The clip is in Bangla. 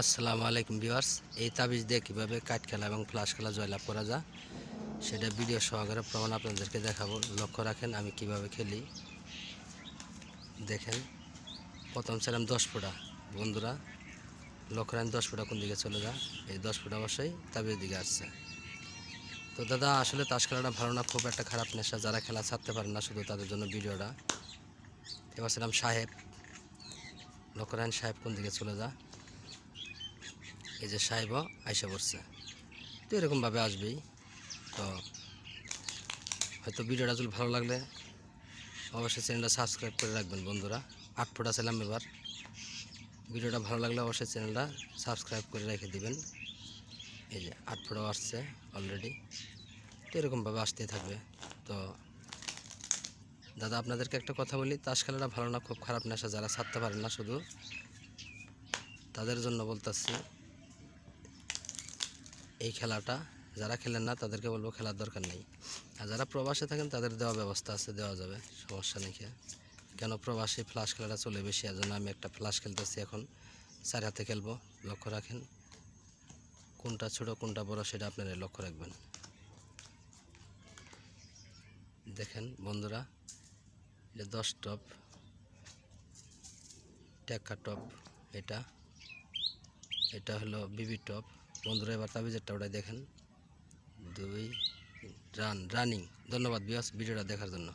আসসালামু আলাইকুম ভিউয়ার্স। এই তাবিজ দিয়ে কীভাবে কাঠ খেলা এবং ফ্লাশ খেলা জয়লাভ করা যায়, সেটা ভিডিও সহকারে প্রমাণ আপনাদেরকে দেখাবো। লক্ষ্য রাখেন, আমি কীভাবে খেলি। দেখেন, প্রথম ছিলাম দশ ফুটা। বন্ধুরা, লক্ষ্য রাখেন, দশ ফুটা কোন দিকে চলে যা এই দশ ফুটা অবশ্যই তাবিজের দিকে আসছে। তো দাদা, আসলে তাস খেলাটা ভালো না, খুব একটা খারাপ নেশা। যারা খেলা ছাড়তে পারে না, শুধু তাদের জন্য ভিডিওটা। এবার ছিলাম সাহেব। লক্ষ্য রাখেন, সাহেব কোন দিকে চলে যায়? এই যে সাহেব আইসা পড়ছে। তো এরকমভাবে আসবেই। তো হয়তো ভিডিওটা যদি ভালো লাগলে অবশ্যই চ্যানেলটা সাবস্ক্রাইব করে রাখবেন বন্ধুরা। আট ফুটা ছিলাম এবার ভিডিওটা ভালো লাগলে অবশ্যই চ্যানেলটা সাবস্ক্রাইব করে রেখে দিবেন। এই যে আট ফুটাও আসছে অলরেডি তো এরকমভাবে আসতেই থাকবে। তো দাদা, আপনাদেরকে একটা কথা বলি তাস খেলাটা ভালো না, খুব খারাপ নেশা, যারা ছাড়তে পারেন না শুধু, তাদের জন্য বলতেছি এই খেলাটা, যারা খেলেন না তাদেরকে বলব খেলার দরকার নেই। আর যারা প্রবাসে থাকেন তাদের দেওয়া ব্যবস্থা আছে, দেওয়া যাবে, সমস্যা নেই কেন প্রবাসী ফ্লাশ খেলাটা চলে বেশি, আর জন্য আমি একটা ফ্লাশ খেলতেছি এখন। চার হাতে খেলব, লক্ষ্য রাখেন। কোনটা ছোট, কোনটা বড় সেটা আপনারা লক্ষ্য রাখবেন। দেখেন বন্ধুরা, এটা দশ টপ টেক্কা টপ এটা এটা হলো বিবি টপ বন্ধুরা এবার তাবিজেরটা ওটাই দেখেন। দুই রান রানিং। ধন্যবাদ বিয়াস ভিডিওটা দেখার জন্য।